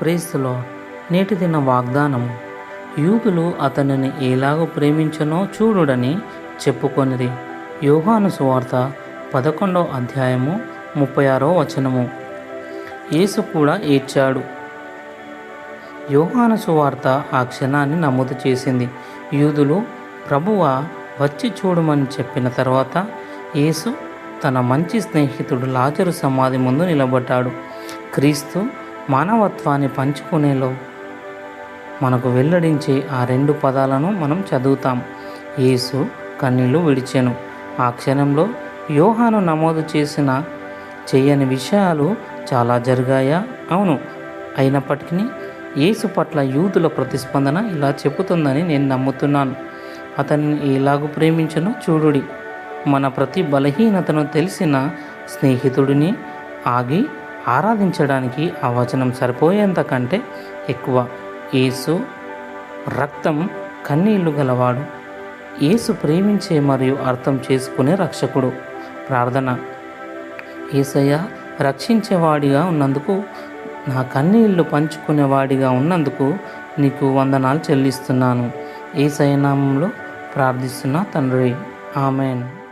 ప్రేస్తులో నేటి దిన వాగ్దానము. యూదులు అతనిని ఎలాగో ప్రేమించనో చూడుడని చెప్పుకొనిది యోహాను సువార్త పదకొండవ అధ్యాయము ముప్పై ఆరో వచనము. యేసు కూడా ఏడ్చాడు. యోహాను సువార్త ఆ క్షణాన్ని నమోదు చేసింది. యూదులు ప్రభువ వచ్చి చూడమని చెప్పిన తర్వాత యేసు తన మంచి స్నేహితుడు లాజరు సమాధి ముందు నిలబడ్డాడు. క్రీస్తు మానవత్వాన్ని పంచుకునేలో మనకు వెల్లడించే ఆ రెండు పదాలను మనం చదువుతాం. యేసు కన్నీళ్ళు విడిచెను. ఆ క్షణంలో యోహాను నమోదు చేసిన చేయని విషయాలు చాలా జరిగాయా? అవును. అయినప్పటికీ యేసు పట్ల యూదుల ప్రతిస్పందన ఇలా చెబుతుందని నేను నమ్ముతున్నాను. అతన్ని ఎలాగూ ప్రేమించను? చూడుడి. మన ప్రతి బలహీనతను తెలిసిన స్నేహితుడిని ఆగి ఆరాధించడానికి ఆ వచనం సరిపోయేంత కంటే ఎక్కువ. యేసు రక్తం కన్నీళ్ళు గలవాడు. యేసు ప్రేమించే మరియు అర్థం చేసుకునే రక్షకుడు. ప్రార్థన. ఏసయ్య రక్షించేవాడిగా ఉన్నందుకు నా కన్నీళ్ళు పంచుకునేవాడిగా ఉన్నందుకు నీకు వందనాలు చెల్లిస్తున్నాను. ఏసయనామంలో ప్రార్థిస్తున్నా తండ్రి. ఆమెన్.